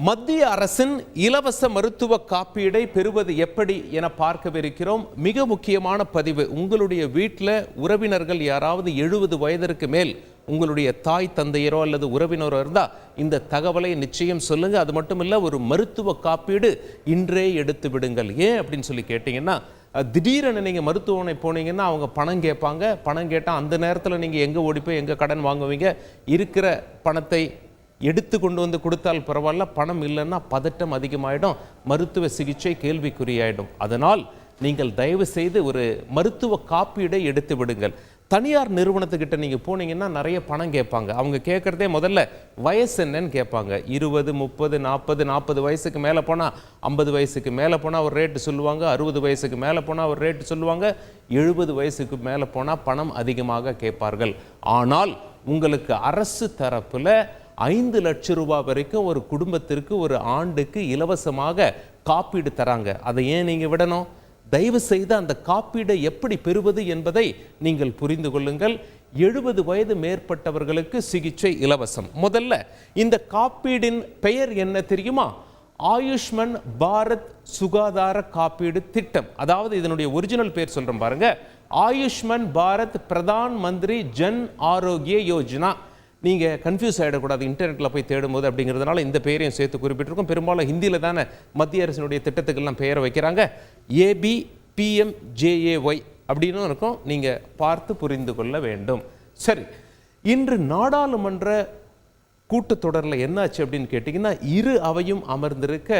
மத்திய அரசின் இலவச மருத்துவ காப்பீடை பெறுவது எப்படி என பார்க்கவிருக்கிறோம். மிக முக்கியமான பதிவு உங்களுடைய வீட்டில் உறவினர்கள் யாராவது எழுபது வயதிற்கு மேல் உங்களுடைய தாய் தந்தையரோ அல்லது உறவினரோ இருந்தால் இந்த தகவலை நிச்சயம் சொல்லுங்கள் அது மட்டும் இல்லை ஒரு மருத்துவ காப்பீடு இன்றே எடுத்து விடுங்கள். ஏன் அப்படின்னு சொல்லி கேட்டிங்கன்னா திடீரென நீங்கள் மருத்துவமனை போனீங்கன்னா அவங்க பணம் கேட்பாங்க. பணம் கேட்டால் அந்த நேரத்தில் நீங்கள் எங்கே ஓடி போய் எங்கே கடன் வாங்குவீங்க? இருக்கிற பணத்தை எடுத்து கொண்டு வந்து கொடுத்தால் பரவாயில்ல பணம் இல்லைன்னா பதட்டம் அதிகமாயிடும் மருத்துவ சிகிச்சை கேள்விக்குறியாயிடும். அதனால் நீங்கள் தயவு செய்து ஒரு மருத்துவ காப்பீடை எடுத்து விடுங்கள். தனியார் நிறுவனத்துக்கிட்ட நீங்கள் போனீங்கன்னா நிறைய பணம் கேட்பாங்க. அவங்க கேட்குறதே முதல்ல வயசு என்னன்னு கேட்பாங்க. இருபது முப்பது நாற்பது நாற்பது வயசுக்கு மேலே போனால் ஐம்பது வயசுக்கு மேலே போனால் ஒரு ரேட்டு சொல்லுவாங்க. அறுபது வயசுக்கு மேலே போனால் ஒரு ரேட்டு சொல்லுவாங்க. எழுபது வயசுக்கு மேலே போனால் பணம் அதிகமாக கேட்பார்கள். ஆனால் உங்களுக்கு அரசு தரப்பில் ஐந்து லட்சம் ரூபாய் வரைக்கும் ஒரு குடும்பத்திற்கு ஒரு ஆண்டுக்கு இலவசமாக காப்பீடு தராங்க. அதை ஏன் நீங்கள் விடணும்? தயவு செய்து அந்த காப்பீடை எப்படி பெறுவது என்பதை நீங்கள் புரிந்து கொள்ளுங்கள். எழுபது வயது மேற்பட்டவர்களுக்கு சிகிச்சை இலவசம். முதல்ல இந்த காப்பீடின் பெயர் என்ன தெரியுமா? ஆயுஷ்மன் பாரத் சுகாதார காப்பீடு திட்டம். அதாவது இதனுடைய ஒரிஜினல் பேர் சொல்கிறோம் பாருங்க. ஆயுஷ்மன் பாரத் பிரதான் மந்திரி ஜன் ஆரோக்கிய யோஜனா. நீங்கள் கன்ஃபியூஸ் ஆகிடக்கூடாது இன்டர்நெட்டில் போய் தேடும்போது அப்படிங்கிறதுனால இந்த பெயரையும் சேர்த்து குறிப்பிட்டிருக்கோம். பெரும்பாலும் ஹிந்தியில் தானே மத்திய அரசினுடைய திட்டத்துக்கெல்லாம் பெயரை வைக்கிறாங்க. ஏபி பிஎம் ஜேஏஒய் அப்படின்னும் இருக்கும். நீங்கள் பார்த்து புரிந்து கொள்ள வேண்டும். சரி இன்று நாடாளுமன்ற கூட்டத்தொடரில் என்னாச்சு அப்படின்னு கேட்டிங்கன்னா இரு அவையும் அமர்ந்திருக்க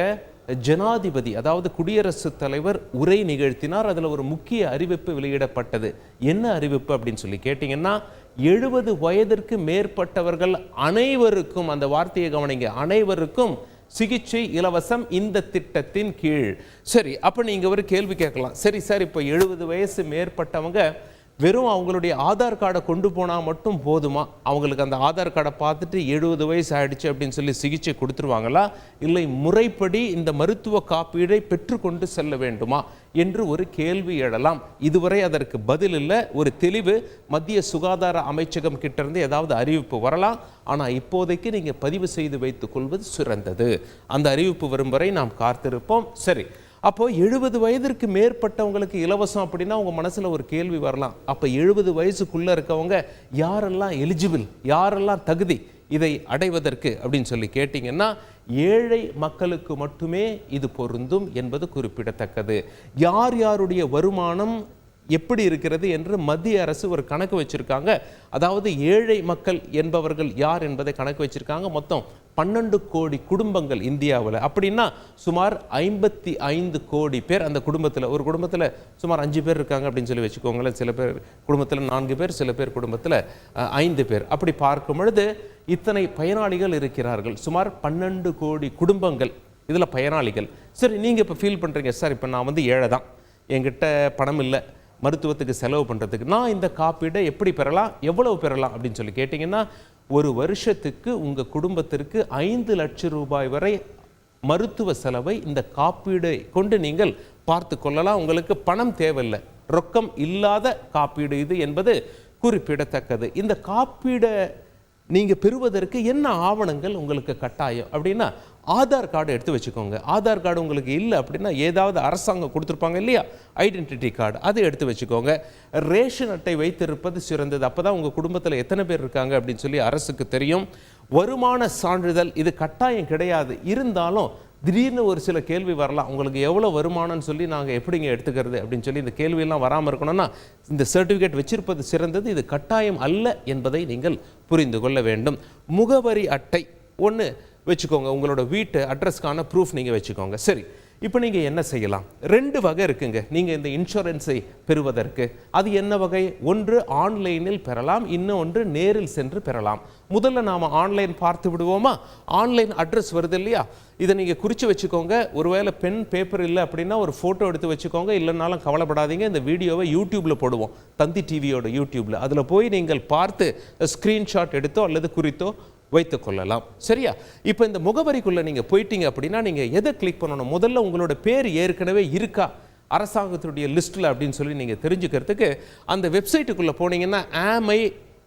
ஜனாதிபதி அதாவது குடியரசுத் தலைவர் உரை நிகழ்த்தினார். அதில் ஒரு முக்கிய அறிவிப்பு வெளியிடப்பட்டது. என்ன அறிவிப்பு அப்படின்னு சொல்லி கேட்டிங்கன்னா எழுபது வயதிற்கு மேற்பட்டவர்கள் அனைவருக்கும் அந்த வார்த்தையை கவனிங்க அனைவருக்கும் சிகிச்சை இலவசம் இந்த திட்டத்தின் கீழ். சரி அப்போ நீங்கள் ஒரு கேள்வி கேட்கலாம். சரி சார் இப்போ எழுபது வயசு மேற்பட்டவங்க வெறும் அவங்களுடைய ஆதார் கார்டை கொண்டு போனால் மட்டும் போதுமா? அவங்களுக்கு அந்த ஆதார் கார்டை பார்த்துட்டு எழுபது வயசு ஆகிடுச்சு அப்படின்னு சொல்லி சிகிச்சை கொடுத்துருவாங்களா? இல்லை முறைப்படி இந்த மருத்துவ காப்பீடை பெற்றுக்கொண்டு செல்ல வேண்டுமா? என்று ஒரு கேள்வி எழலாம். இதுவரை அதற்கு பதில் இல்லை. ஒரு தெளிவு மத்திய சுகாதார அமைச்சகம் கிட்டேருந்து ஏதாவது அறிவிப்பு வரலாம். ஆனால் இப்போதைக்கு நீங்கள் பதிவு செய்து வைத்துக் கொள்வது சிறந்தது. அந்த அறிவிப்பு வரும் வரை நாம் காத்திருப்போம். சரி அப்போ எழுபது வயதிற்கு மேற்பட்டவங்களுக்கு இலவசம் அப்படின்னா உங்கள் மனசில் ஒரு கேள்வி வரலாம். அப்போ எழுபது வயசுக்குள்ளே இருக்கவங்க யாரெல்லாம் எலிஜிபிள் யாரெல்லாம் தகுதி இதை அடைவதற்கு அப்படின்னு சொல்லி கேட்டிங்கன்னா ஏழை மக்களுக்கு மட்டுமே இது பொருந்தும் என்பது குறிப்பிடத்தக்கது. யார் யாருடைய வருமானம் எப்படி இருக்கிறது என்று மத்திய அரசு ஒரு கணக்கு வச்சிருக்காங்க. அதாவது ஏழை மக்கள் என்பவர்கள் யார் என்பதை கணக்கு வச்சிருக்காங்க. மொத்தம் பன்னெண்டு கோடி குடும்பங்கள் இந்தியாவில். அப்படின்னா சுமார் ஐம்பத்தி ஐந்து கோடி பேர் அந்த குடும்பத்தில் ஒரு குடும்பத்தில் சுமார் அஞ்சு பேர் இருக்காங்க அப்படின்னு சொல்லி வச்சுக்கோங்களேன். சில பேர் குடும்பத்தில் நான்கு பேர் சில பேர் குடும்பத்தில் ஐந்து பேர். அப்படி பார்க்கும் பொழுது இத்தனை பயனாளிகள் இருக்கிறார்கள். சுமார் பன்னெண்டு கோடி குடும்பங்கள் இதில் பயனாளிகள். சரி நீங்கள் இப்போ ஃபீல் பண்ணுறீங்க சார் இப்போ நான் வந்து ஏழை தான். என்கிட்ட பணம் இல்லை. மருத்துவத்துக்கு செலவு பண்ணுறதுக்கு நான் இந்த காப்பீடை எப்படி பெறலாம் எவ்வளவு பெறலாம் அப்படின்னு சொல்லி கேட்டிங்கன்னா ஒரு வருஷத்துக்கு உங்கள் குடும்பத்திற்கு ஐந்து லட்சம் ரூபாய் வரை மருத்துவ செலவை இந்த காப்பீடை கொண்டு நீங்கள் பார்த்து கொள்ளலாம். உங்களுக்கு பணம் தேவையில்லை. ரொக்கம் இல்லாத காப்பீடு இது என்பது குறிப்பிடத்தக்கது. இந்த காப்பீடை நீங்கள் பெறுவதற்கு என்ன ஆவணங்கள் உங்களுக்கு கட்டாயம் அப்படின்னா ஆதார் கார்டு எடுத்து வச்சுக்கோங்க. ஆதார் கார்டு உங்களுக்கு இல்லை அப்படின்னா ஏதாவது அரசாங்கம் கொடுத்துருப்பாங்க இல்லையா? ஐடென்டிட்டி கார்டு அதை எடுத்து வச்சுக்கோங்க. ரேஷன் அட்டை வைத்திருப்பது சிறந்தது. அப்போ தான் உங்கள் குடும்பத்தில் எத்தனை பேர் இருக்காங்க அப்படின்னு சொல்லி அரசுக்கு தெரியும். வருமான சான்றிதழ் இது கட்டாயம் கிடையாது. இருந்தாலும் திடீர்னு ஒரு சில கேள்வி வரலாம். உங்களுக்கு எவ்வளோ வருமானம்னு சொல்லி நாங்கள் எப்படிங்க எடுத்துக்கிறது அப்படின்னு சொல்லி இந்த கேள்வியெல்லாம் வராமல் இருக்கணும்னா இந்த சர்டிஃபிகேட் வச்சிருப்பது சிறந்தது இது கட்டாயம் அல்ல என்பதை நீங்கள் புரிந்து கொள்ள வேண்டும். முகவரி அட்டை ஒன்று வச்சுக்கோங்க. உங்களோட வீட்டு அட்ரஸ்க்கான ப்ரூஃப் நீங்கள் வச்சுக்கோங்க. சரி இப்போ நீங்கள் என்ன செய்யலாம்? ரெண்டு வகை இருக்குங்க. நீங்கள் இந்த இன்சூரன்ஸை பெறுவதற்கு. அது என்ன வகை? ஒன்று ஆன்லைனில் பெறலாம். இன்னொன்று நேரில் சென்று பெறலாம். முதல்ல நாம் ஆன்லைன் பார்த்து விடுவோமா? ஆன்லைன் அட்ரஸ் வருது இல்லையா? இதை நீங்கள் குறித்து வச்சுக்கோங்க. ஒருவேளை பென் பேப்பர் இல்லை அப்படின்னா ஒரு ஃபோட்டோ எடுத்து வச்சுக்கோங்க. இல்லைனாலும் கவலைப்படாதீங்க. இந்த வீடியோவை யூடியூப்பில் போடுவோம். தந்தி டிவியோட யூடியூப்பில் அதில் போய் நீங்கள் பார்த்து ஸ்க்ரீன்ஷாட் எடுத்தோ அல்லது குறித்தோ வைத்து கொள்ளலாம் சரியா? இப்போ இந்த முகவரிக்குள்ளே நீங்கள் போயிட்டீங்க அப்படின்னா நீங்கள் எதை கிளிக் பண்ணணும்? முதல்ல உங்களோட பேர் ஏற்கனவே இருக்கா? அரசாங்கத்தினுடைய லிஸ்ட்டில் அப்படின்னு சொல்லி நீங்கள் தெரிஞ்சுக்கிறதுக்கு அந்த வெப்சைட்டுக்குள்ளே போனீங்கன்னா ஆம்ஐ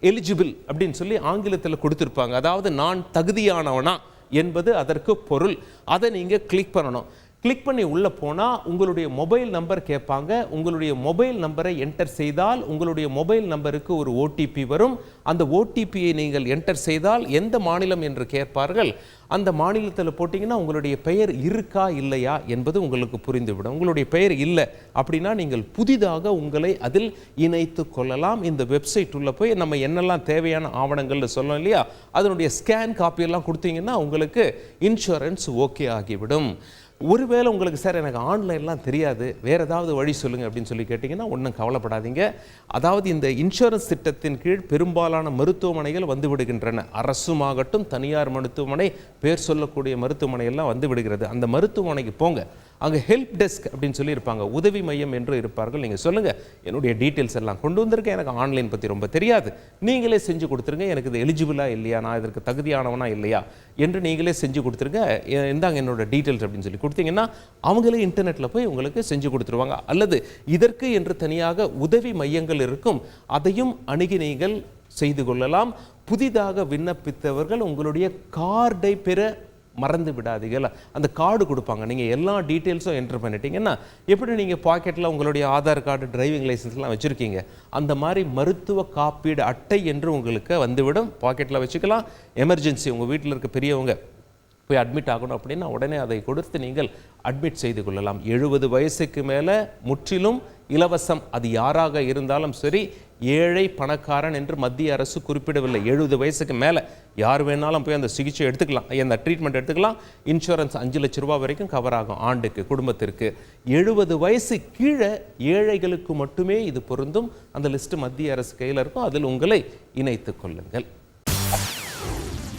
எலிஜிபிள் அப்படின்னு சொல்லி ஆங்கிலத்தில் கொடுத்துருப்பாங்க. அதாவது நான் தகுதியானவனா என்பது அதற்கு பொருள். அதை நீங்கள் கிளிக் பண்ணணும். கிளிக் பண்ணி உள்ளே போனால் உங்களுடைய மொபைல் நம்பர் கேட்பாங்க. உங்களுடைய மொபைல் நம்பரை என்டர் செய்தால் உங்களுடைய மொபைல் நம்பருக்கு ஒரு ஓடிபி வரும். அந்த ஓடிபியை நீங்கள் என்டர் செய்தால் எந்த மாநிலம் என்று கேட்பார்கள். அந்த மாநிலத்தில் போட்டிங்கன்னா உங்களுடைய பெயர் இருக்கா இல்லையா என்பது உங்களுக்கு புரிந்துவிடும். உங்களுடைய பெயர் இல்லை அப்படின்னா நீங்கள் புதிதாக உங்களை அதில் இணைத்து கொள்ளலாம். இந்த வெப்சைட் உள்ளே போய் நம்ம என்னெல்லாம் தேவையான ஆவணங்கள்னு சொல்லணும் இல்லையா? அதனுடைய ஸ்கேன் காப்பியெல்லாம் கொடுத்தீங்கன்னா உங்களுக்கு இன்சூரன்ஸ் ஓகே ஆகிவிடும். ஒருவேளை உங்களுக்கு சார் எனக்கு ஆன்லைன்லாம் தெரியாது வேறு ஏதாவது வழி சொல்லுங்கள் அப்படின்னு சொல்லி கேட்டிங்கன்னா ஒன்றும் கவலைப்படாதீங்க. அதாவது இந்த இன்சூரன்ஸ் திட்டத்தின் கீழ் பெரும்பாலான மருத்துவமனைகள் வந்து விடுகின்றன. அரசுமாகட்டும் தனியார் மருத்துவமனை பேர் சொல்லக்கூடிய மருத்துவமனையெல்லாம் வந்து விடுகிறது. அந்த மருத்துவமனைக்கு போங்க. அங்கே ஹெல்ப் டெஸ்க் அப்படின்னு சொல்லி இருப்பாங்க உதவி மையம் என்று இருப்பார்கள். நீங்கள் சொல்லுங்கள் என்னுடைய டீட்டெயில்ஸ் எல்லாம் கொண்டு வந்திருக்கேன். எனக்கு ஆன்லைன் பற்றி ரொம்ப தெரியாது. நீங்களே செஞ்சு கொடுத்துருங்க. எனக்கு இது எலிஜிபிளா இல்லையா? நான் இதற்கு தகுதியானவனா இல்லையா? என்று நீங்களே செஞ்சு கொடுத்துருங்க. இந்தாங்க என்னோட டீட்டெயில்ஸ் அப்படின்னு சொல்லி கொடுத்தீங்கன்னா அவங்களே இன்டர்நெட்டில் போய் உங்களுக்கு செஞ்சு கொடுத்துருவாங்க. அல்லது இதற்கு என்று தனியாக உதவி மையங்கள் இருக்கும். அதையும் அணுகி நீங்கள் செய்து கொள்ளலாம். புதிதாக விண்ணப்பித்தவர்கள் உங்களுடைய கார்டை பெற மறந்து விடாதீர்கள். அந்த கார்டு கொடுப்பாங்க. நீங்கள் எல்லா டீட்டெயில்ஸும் என்டர் பண்ணிட்டீங்கன்னா எப்படி நீங்கள் பாக்கெட்டில் உங்களுடைய ஆதார் கார்டு டிரைவிங் லைசன்ஸ்லாம் வச்சுருக்கீங்க? அந்த மாதிரி மருத்துவ காப்பீடு அட்டை என்று உங்களுக்கு வந்துவிடும். பாக்கெட்டில் வச்சுக்கலாம். எமர்ஜென்சி உங்கள் வீட்டில் இருக்க பெரியவங்க போய் அட்மிட் ஆகணும் அப்படின்னா உடனே அதை கொடுத்து நீங்கள் அட்மிட் செய்து கொள்ளலாம். எழுபது வயசுக்கு மேலே முற்றிலும் இலவசம். அது யாராக இருந்தாலும் சரி ஏழை பணக்காரன் என்று மத்திய அரசு குறிப்பிடவில்லை. எழுபது வயசுக்கு மேலே யார் வேணாலும் போய் அந்த சிகிச்சை எடுத்துக்கலாம். அந்த ட்ரீட்மெண்ட் எடுத்துக்கலாம். இன்சூரன்ஸ் அஞ்சு லட்ச ரூபா வரைக்கும் கவர் ஆகும் ஆண்டுக்கு குடும்பத்திற்கு. எழுபது வயசு கீழே ஏழைகளுக்கு மட்டுமே இது பொருந்தும். அந்த லிஸ்ட்டு மத்திய அரசு கையில் இருக்கும் அதில் உங்களை இணைத்து கொள்ளுங்கள்.